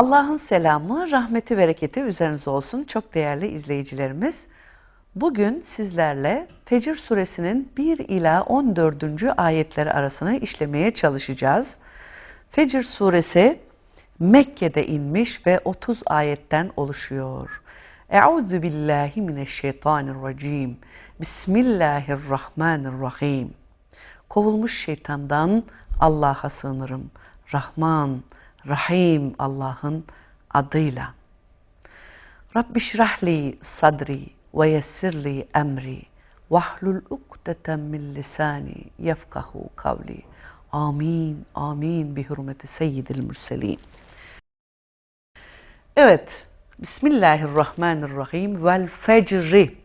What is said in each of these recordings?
Allah'ın selamı, rahmeti, bereketi üzerinize olsun çok değerli izleyicilerimiz. Bugün sizlerle Fecr suresinin 1 ila 14. ayetleri arasını işlemeye çalışacağız. Fecr suresi Mekke'de inmiş ve 30 ayetten oluşuyor. Euzu billahi mineşşeytanirracim. Bismillahirrahmanirrahim. Kovulmuş şeytandan Allah'a sığınırım. Rahman, Rahim Allah'ın adıyla. Rabbi şrahli sadri ve yessirli emri vahlul ukdeten min lisani yefkahu kavli. Amin, amin bi hürmeti seyyidil mürselin. Evet, Bismillahirrahmanirrahim vel fecri.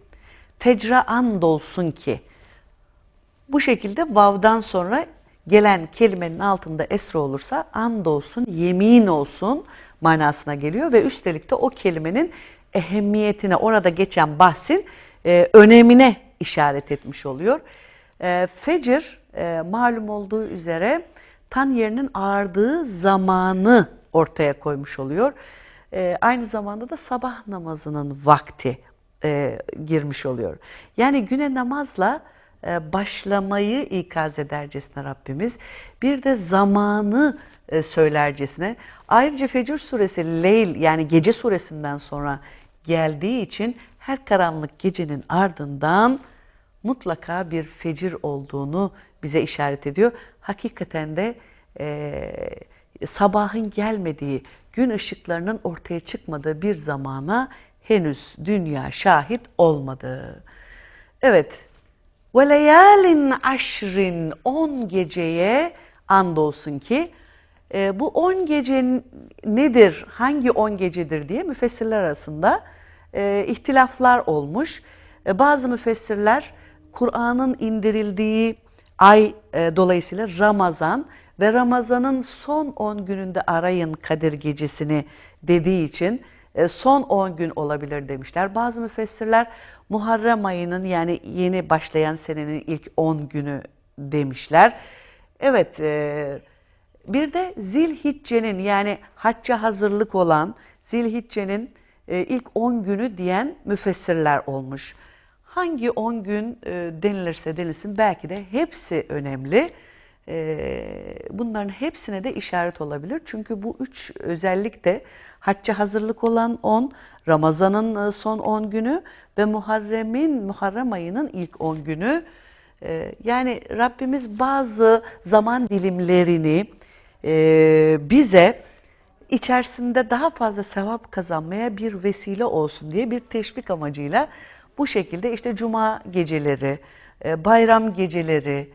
Fecre andolsun ki. Bu şekilde vav'dan sonra gelen kelimenin altında esra olursa andolsun, yemin olsun manasına geliyor ve üstelik de o kelimenin ehemmiyetine, orada geçen bahsin e, önemine işaret etmiş oluyor. E, fecir e, malum olduğu üzere tan yerinin ağardığı zamanı ortaya koymuş oluyor. E, aynı zamanda da sabah namazının vakti e, girmiş oluyor. Yani güne namazla başlamayı ikaz edercesine Rabbimiz bir de zamanı e, söylercesine ayrıca Fecr suresi Leyl yani gece suresinden sonra geldiği için her karanlık gecenin ardından mutlaka bir fecir olduğunu bize işaret ediyor. Hakikaten de e, sabahın gelmediği, gün ışıklarının ortaya çıkmadığı bir zamana henüz dünya şahit olmadı. Evet, ve leyalin aşrin on geceye andolsun ki e, bu on gece nedir, hangi on gecedir diye müfessirler arasında e, ihtilaflar olmuş. E, bazı müfessirler Kur'an'ın indirildiği ay e, dolayısıyla Ramazan ve Ramazan'ın son 10 gününde arayın Kadir gecesini dediği için e, son 10 gün olabilir demişler. Bazı müfessirler Muharrem ayının yani yeni başlayan senenin ilk 10 günü demişler. Evet e, bir de Zilhicce'nin yani hacca hazırlık olan Zilhicce'nin e, ilk 10 günü diyen müfessirler olmuş. Hangi 10 gün denilirse denilsin belki de hepsi önemli. Bunların hepsine de işaret olabilir. Çünkü bu üç özellik de hacca hazırlık olan 10, Ramazan'ın son 10 günü ve Muharrem'in, Muharrem ayının ilk 10 günü. Yani Rabbimiz bazı zaman dilimlerini bize içerisinde daha fazla sevap kazanmaya bir vesile olsun diye bir teşvik amacıyla bu şekilde işte cuma geceleri, bayram geceleri,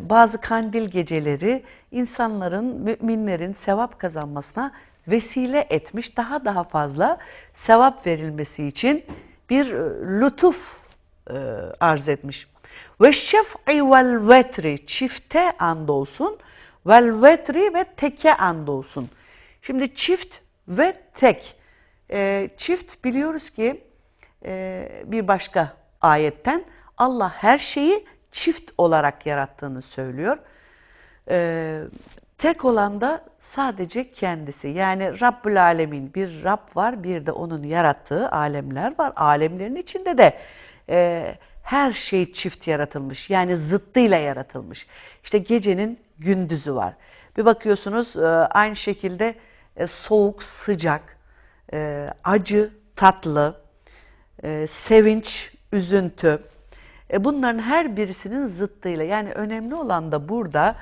bazı kandil geceleri insanların, müminlerin sevap kazanmasına vesile etmiş, daha daha fazla sevap verilmesi için bir lütuf arz etmiş. Ve şef'i vel vetri çifte andolsun, vel vetri ve teke andolsun. Şimdi çift ve tek. çift biliyoruz ki bir başka ayetten Allah her şeyi çift olarak yarattığını söylüyor. Ee, tek olan da sadece kendisi. Yani Rabbül Alemin bir Rab var bir de onun yarattığı alemler var. Alemlerin içinde de e, her şey çift yaratılmış. Yani zıttıyla yaratılmış. İşte gecenin gündüzü var. Bir bakıyorsunuz e, aynı şekilde e, soğuk, sıcak, e, acı, tatlı, e, sevinç, üzüntü, e, bunların her birisinin zıttıyla yani önemli olan da burada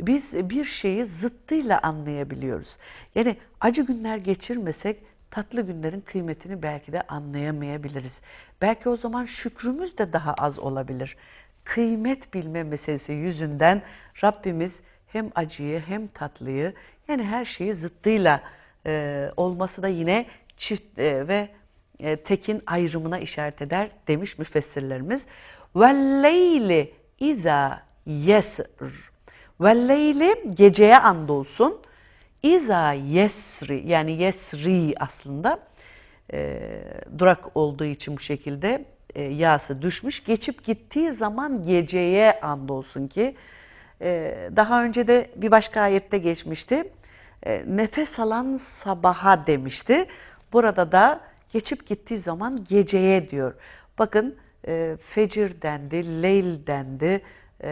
biz bir şeyi zıttıyla anlayabiliyoruz. Yani acı günler geçirmesek tatlı günlerin kıymetini belki de anlayamayabiliriz. Belki o zaman şükrümüz de daha az olabilir. Kıymet bilme meselesi yüzünden Rabbimiz hem acıyı hem tatlıyı yani her şeyi zıttıyla e, olması da yine çift e, ve e, tekin ayrımına işaret eder demiş müfessirlerimiz. Velleyli iza yesr. Velleyli geceye andolsun. İza yesri yani yesri aslında e, durak olduğu için bu şekilde e, yası düşmüş. Geçip gittiği zaman geceye andolsun ki e, daha önce de bir başka ayette geçmişti. e, nefes alan sabaha demişti. Burada da geçip gittiği zaman geceye diyor. Bakın e, fecir dendi, leyl dendi. E,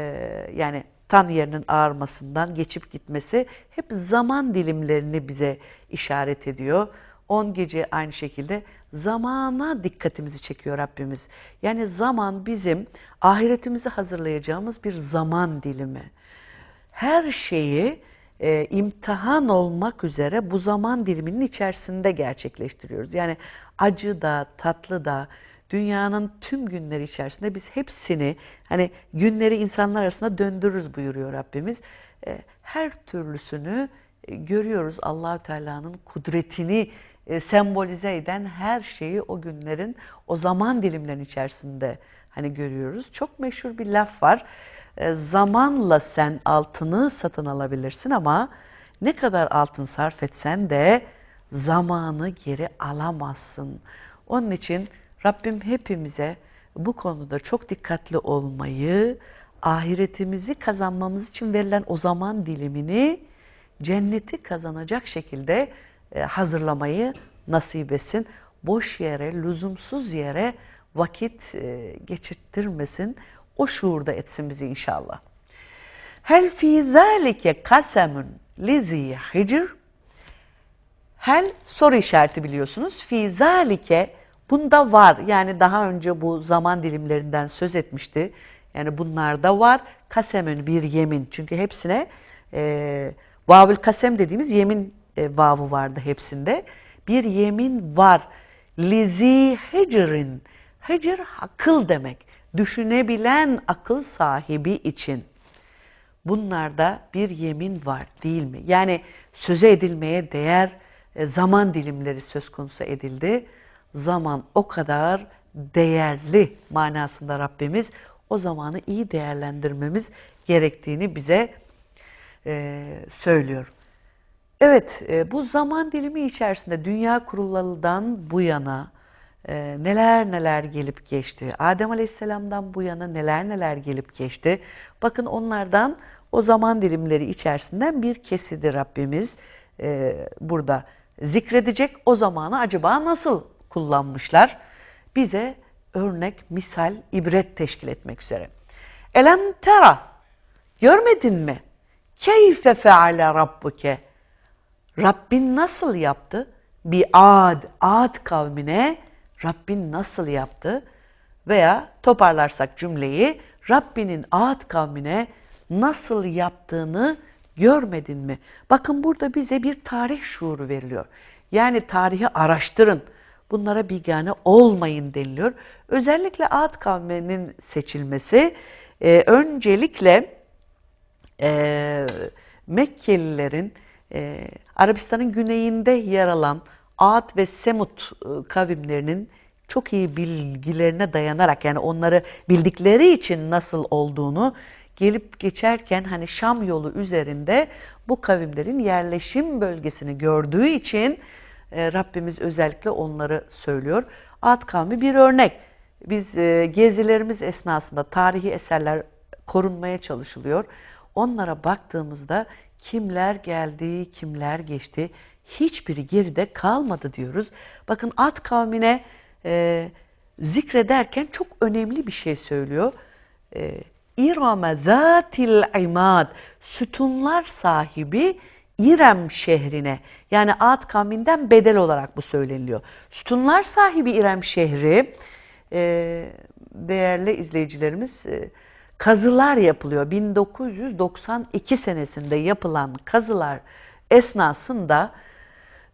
yani tan yerinin ağarmasından geçip gitmesi hep zaman dilimlerini bize işaret ediyor. 10 gece aynı şekilde zamana dikkatimizi çekiyor Rabbimiz. Yani zaman bizim ahiretimizi hazırlayacağımız bir zaman dilimi. Her şeyi e, imtihan olmak üzere bu zaman diliminin içerisinde gerçekleştiriyoruz. Yani acı da, tatlı da, dünyanın tüm günleri içerisinde biz hepsini hani günleri insanlar arasında döndürürüz buyuruyor Rabbimiz. E, her türlüsünü e, görüyoruz Allahü Teala'nın kudretini e, sembolize eden her şeyi o günlerin o zaman dilimlerinin içerisinde hani görüyoruz. Çok meşhur bir laf var. Zamanla sen altını satın alabilirsin ama ne kadar altın sarf etsen de zamanı geri alamazsın. Onun için Rabbim hepimize bu konuda çok dikkatli olmayı, ahiretimizi kazanmamız için verilen o zaman dilimini cenneti kazanacak şekilde e, hazırlamayı nasip etsin. Boş yere, lüzumsuz yere vakit e, geçirttirmesin. O şuurda etsin bizi inşallah. Hel fi zalike kasemun lizi hicr Hel soru işareti biliyorsunuz. Fi zalike bunda var. Yani daha önce bu zaman dilimlerinden söz etmişti. Yani bunlarda var. Kasemün bir yemin. Çünkü hepsine e, vavül kasem dediğimiz yemin e, vavı vardı hepsinde. Bir yemin var. Lizi hicrin. Hicr akıl demek. Düşünebilen akıl sahibi için. Bunlarda bir yemin var değil mi? Yani söze edilmeye değer e, zaman dilimleri söz konusu edildi. Zaman o kadar değerli manasında Rabbimiz o zamanı iyi değerlendirmemiz gerektiğini bize e, söylüyor. Evet, e, bu zaman dilimi içerisinde dünya kurulalıdan bu yana e, neler neler gelip geçti. Adem Aleyhisselam'dan bu yana neler neler gelip geçti. Bakın onlardan o zaman dilimleri içerisinden bir kesidi Rabbimiz e, burada zikredecek. O zamanı acaba nasıl kullanmışlar? Bize örnek, misal, ibret teşkil etmek üzere. Elem tera, görmedin mi? Keyfe feale rabbuke. Rabbin nasıl yaptı? Bir ad, ad kavmine Rabbin nasıl yaptı? Veya toparlarsak cümleyi Rabbinin ad kavmine nasıl yaptığını görmedin mi? Bakın burada bize bir tarih şuuru veriliyor. Yani tarihi araştırın. Bunlara bigane olmayın deniliyor. Özellikle Ad kavminin seçilmesi e, öncelikle e, Mekkelilerin e, Arabistan'ın güneyinde yer alan Ad ve Semut e, kavimlerinin çok iyi bilgilerine dayanarak yani onları bildikleri için nasıl olduğunu gelip geçerken hani Şam yolu üzerinde bu kavimlerin yerleşim bölgesini gördüğü için e, Rabbimiz özellikle onları söylüyor. Ad kavmi bir örnek. Biz e, gezilerimiz esnasında tarihi eserler korunmaya çalışılıyor. Onlara baktığımızda kimler geldi, kimler geçti, hiçbiri geride kalmadı diyoruz. Bakın Ad kavmine e, zikrederken çok önemli bir şey söylüyor. E, İrame zatil imad, sütunlar sahibi İrem şehrine yani Ad kavminden bedel olarak bu söyleniliyor. Sütunlar sahibi İrem şehri e, değerli izleyicilerimiz e, kazılar yapılıyor. 1992 senesinde yapılan kazılar esnasında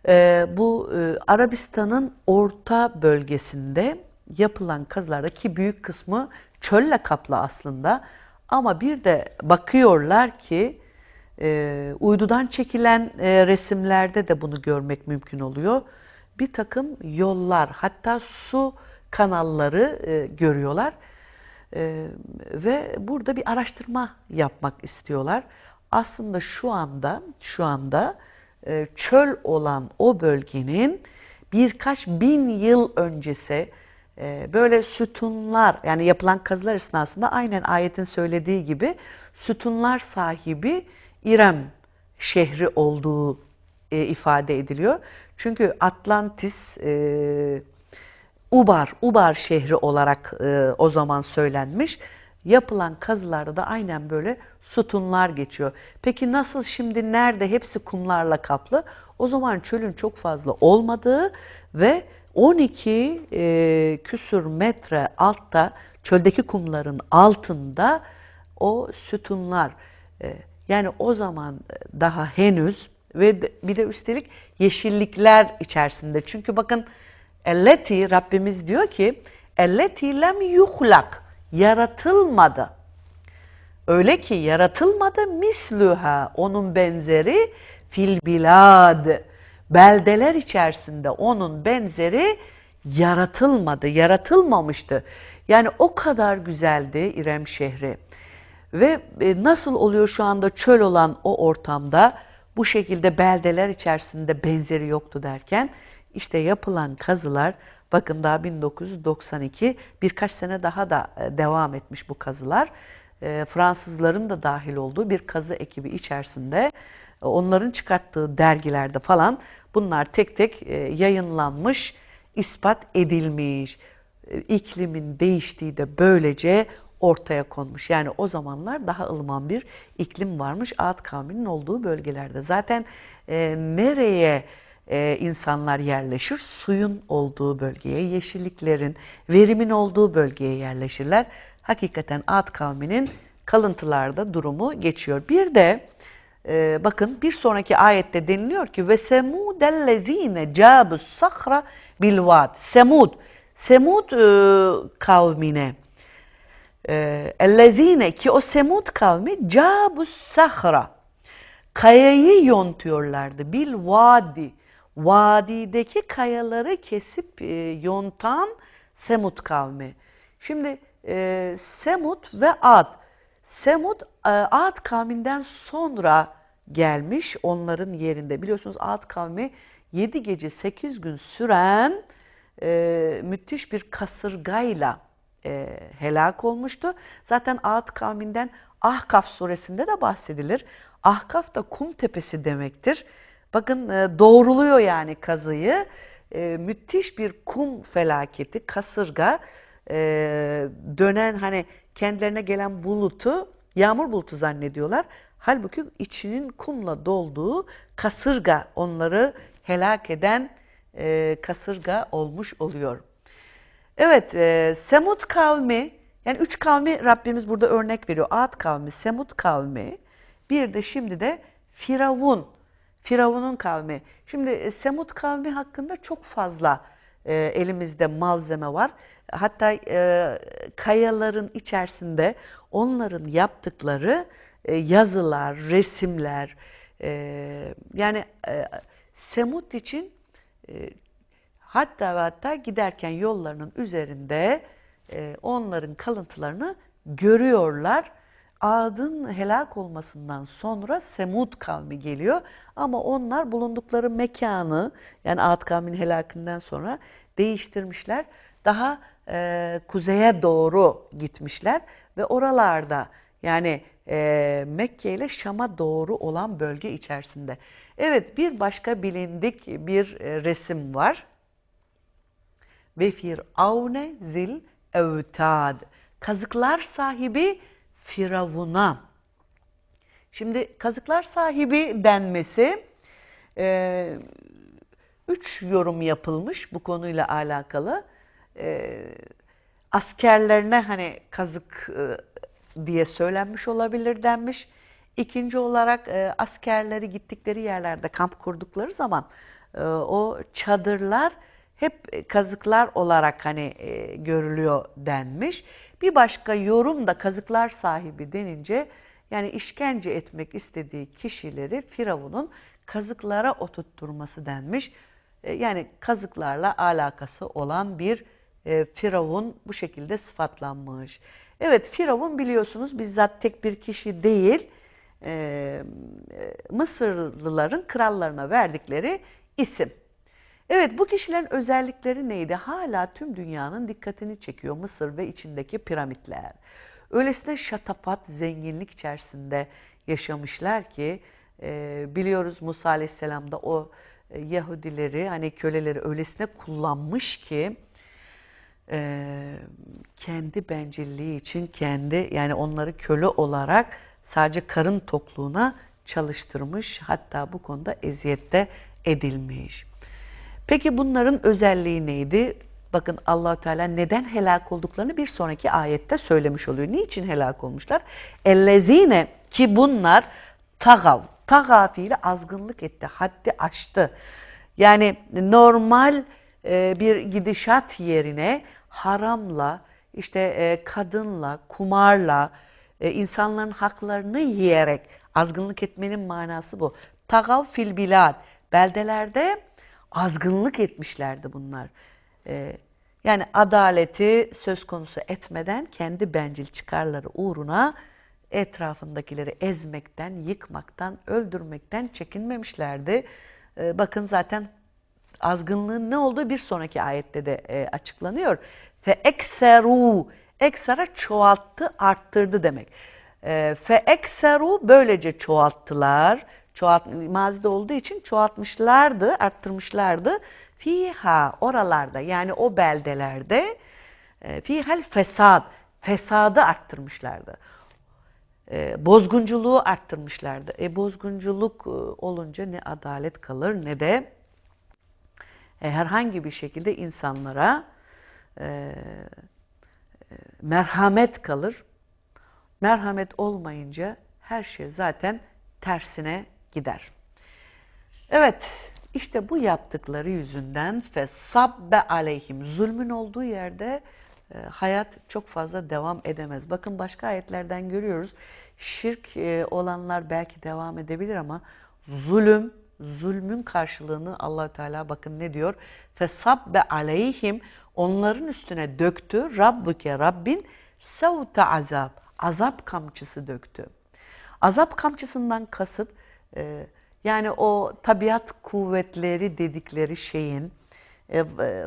e, bu e, Arabistan'ın orta bölgesinde yapılan kazılarda ki büyük kısmı çölle kaplı aslında ama bir de bakıyorlar ki e, uydudan çekilen e, resimlerde de bunu görmek mümkün oluyor. Bir takım yollar hatta su kanalları e, görüyorlar e, ve burada bir araştırma yapmak istiyorlar. Aslında şu anda şu anda e, çöl olan o bölgenin birkaç bin yıl öncesi e, böyle sütunlar yani yapılan kazılar esnasında aynen ayetin söylediği gibi sütunlar sahibi İrem şehri olduğu e, ifade ediliyor. Çünkü Atlantis e, Ubar, Ubar şehri olarak e, o zaman söylenmiş. Yapılan kazılarda da aynen böyle sütunlar geçiyor. Peki nasıl şimdi nerede hepsi kumlarla kaplı? O zaman çölün çok fazla olmadığı ve 12 e, küsür metre altta çöldeki kumların altında o sütunlar e, yani o zaman daha henüz ve bir de üstelik yeşillikler içerisinde. Çünkü bakın elleti Rabbimiz diyor ki elleti lem yuhlak yaratılmadı. Öyle ki yaratılmadı misluha onun benzeri fil bilad. Beldeler içerisinde onun benzeri yaratılmadı, yaratılmamıştı. Yani o kadar güzeldi İrem şehri. Ve e, nasıl oluyor şu anda çöl olan o ortamda bu şekilde beldeler içerisinde benzeri yoktu derken işte yapılan kazılar bakın daha 1992 birkaç sene daha da e, devam etmiş bu kazılar. E, Fransızların da dahil olduğu bir kazı ekibi içerisinde onların çıkarttığı dergilerde falan bunlar tek tek yayınlanmış, ispat edilmiş. İklimin değiştiği de böylece ortaya konmuş. Yani o zamanlar daha ılıman bir iklim varmış Ad kavminin olduğu bölgelerde. Zaten e, nereye e, insanlar yerleşir? Suyun olduğu bölgeye, yeşilliklerin, verimin olduğu bölgeye yerleşirler. Hakikaten Ad kavminin kalıntılarda durumu geçiyor. Bir de e, bakın bir sonraki ayette deniliyor ki ve semudellezine cabus sakra bil vad. Semud, Semud e, kavmine ellezine ki o Semud kavmi cabus sahra kayayı yontuyorlardı bil vadi vadideki kayaları kesip e, yontan Semud kavmi. Şimdi e, Semud ve Ad. Semud e, Ad kavminden sonra gelmiş onların yerinde. Biliyorsunuz Ad kavmi 7 gece 8 gün süren e, müthiş bir kasırgayla e, helak olmuştu. Zaten Ad kavminden Ahkaf suresinde de bahsedilir. Ahkaf da kum tepesi demektir. Bakın e, doğruluyor yani kazıyı. E, müthiş bir kum felaketi, kasırga, e, dönen hani kendilerine gelen bulutu yağmur bulutu zannediyorlar. Halbuki içinin kumla dolduğu kasırga onları helak eden e, kasırga olmuş oluyor. Evet, e, Semud kavmi, yani üç kavmi Rabbimiz burada örnek veriyor. Ad kavmi, Semud kavmi, bir de şimdi de Firavun, Firavun'un kavmi. Şimdi e, Semud kavmi hakkında çok fazla e, elimizde malzeme var. Hatta e, kayaların içerisinde onların yaptıkları e, yazılar, resimler, e, yani e, Semud için e, Hatta ve hatta giderken yollarının üzerinde e, onların kalıntılarını görüyorlar. Adın helak olmasından sonra Semud kavmi geliyor ama onlar bulundukları mekanı yani Ad kavminin helakından sonra değiştirmişler. Daha e, kuzeye doğru gitmişler ve oralarda yani e, Mekke ile Şam'a doğru olan bölge içerisinde. Evet bir başka bilindik bir e, resim var ve Firavune zil evtad. Kazıklar sahibi Firavun'a. Şimdi kazıklar sahibi denmesi e, üç yorum yapılmış bu konuyla alakalı. E, askerlerine hani kazık e, diye söylenmiş olabilir denmiş. İkinci olarak e, askerleri gittikleri yerlerde kamp kurdukları zaman e, o çadırlar hep kazıklar olarak hani e, görülüyor denmiş. Bir başka yorum da kazıklar sahibi denince yani işkence etmek istediği kişileri Firavun'un kazıklara oturtturması denmiş. E, yani kazıklarla alakası olan bir e, Firavun bu şekilde sıfatlanmış. Evet Firavun biliyorsunuz bizzat tek bir kişi değil. e, e, Mısırlıların krallarına verdikleri isim. Evet bu kişilerin özellikleri neydi? Hala tüm dünyanın dikkatini çekiyor Mısır ve içindeki piramitler. Öylesine şatafat, zenginlik içerisinde yaşamışlar ki e, biliyoruz Musa Aleyhisselam da o e, Yahudileri hani köleleri öylesine kullanmış ki e, kendi bencilliği için kendi yani onları köle olarak sadece karın tokluğuna çalıştırmış hatta bu konuda eziyette edilmiş. Peki bunların özelliği neydi? Bakın allah Teala neden helak olduklarını bir sonraki ayette söylemiş oluyor. Niçin helak olmuşlar? Ellezine ki bunlar tagav. Taga fiili azgınlık etti, haddi aştı. Yani normal e, bir gidişat yerine haramla, işte e, kadınla, kumarla, e, insanların haklarını yiyerek azgınlık etmenin manası bu. Tagav fil bilad. Beldelerde azgınlık etmişlerdi bunlar. E, yani adaleti söz konusu etmeden kendi bencil çıkarları uğruna etrafındakileri ezmekten, yıkmaktan, öldürmekten çekinmemişlerdi. E, bakın zaten azgınlığın ne olduğu bir sonraki ayette de e, açıklanıyor. Fe ekseru, eksera çoğalttı, arttırdı demek. E, fe ekseru böylece çoğalttılar. Çoğalt, mazide olduğu için çoğaltmışlardı, arttırmışlardı. Fiha oralarda yani o beldelerde e, fihal fesad, fesadı arttırmışlardı. E, bozgunculuğu arttırmışlardı. E, bozgunculuk e, olunca ne adalet kalır ne de e, herhangi bir şekilde insanlara e, e, merhamet kalır. Merhamet olmayınca her şey zaten tersine gider. Evet, işte bu yaptıkları yüzünden fesabbe aleyhim zulmün olduğu yerde e, hayat çok fazla devam edemez. Bakın başka ayetlerden görüyoruz. Şirk e, olanlar belki devam edebilir ama zulüm, zulmün karşılığını allah Teala bakın ne diyor? Fesabbe aleyhim onların üstüne döktü. Rabbuke Rabbin sevte azap. Azap kamçısı döktü. Azap kamçısından kasıt e, yani o tabiat kuvvetleri dedikleri şeyin e,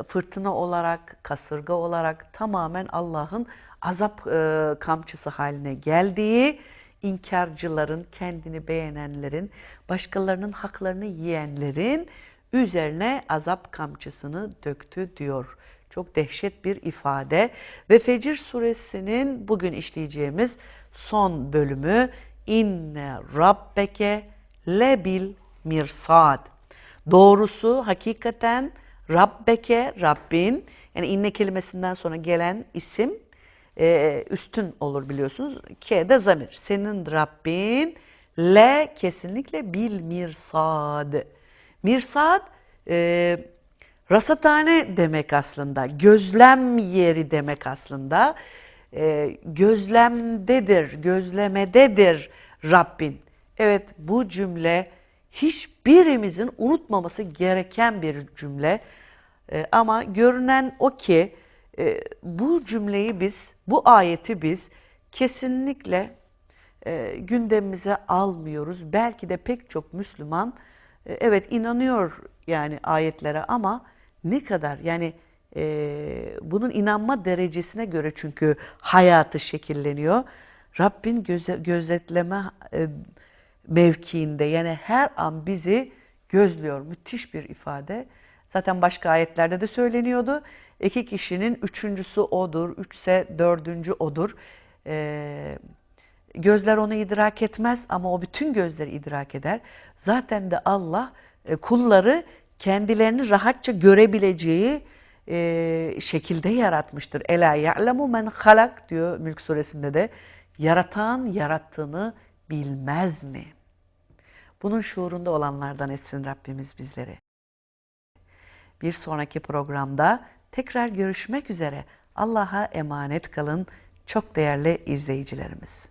fırtına olarak, kasırga olarak tamamen Allah'ın azap e, kamçısı haline geldiği, inkarcıların, kendini beğenenlerin, başkalarının haklarını yiyenlerin üzerine azap kamçısını döktü diyor. Çok dehşet bir ifade ve Fecir suresinin bugün işleyeceğimiz son bölümü inne rabbeke lebil mirsad. Doğrusu hakikaten Rabbeke, Rabbin yani inne kelimesinden sonra gelen isim e, üstün olur biliyorsunuz. K de zamir. Senin Rabbin le kesinlikle bil mirsad. Mirsad e, rasathane demek aslında. Gözlem yeri demek aslında. E, gözlemdedir, gözlemededir Rabbin. Evet bu cümle hiçbirimizin unutmaması gereken bir cümle. E, ama görünen o ki e, bu cümleyi biz, bu ayeti biz kesinlikle e, gündemimize almıyoruz. Belki de pek çok Müslüman e, evet inanıyor yani ayetlere ama ne kadar yani e, bunun inanma derecesine göre çünkü hayatı şekilleniyor. Rabbin göze, gözetleme e, mevkiinde yani her an bizi gözlüyor. Müthiş bir ifade. Zaten başka ayetlerde de söyleniyordu. İki kişinin üçüncüsü odur, üçse dördüncü odur. Ee, gözler onu idrak etmez ama o bütün gözleri idrak eder. Zaten de Allah e, kulları kendilerini rahatça görebileceği e, şekilde yaratmıştır. Ela ya'lemu men halak diyor Mülk suresinde de. Yaratan yarattığını bilmez mi? Bunun şuurunda olanlardan etsin Rabbimiz bizleri. Bir sonraki programda tekrar görüşmek üzere. Allah'a emanet kalın çok değerli izleyicilerimiz.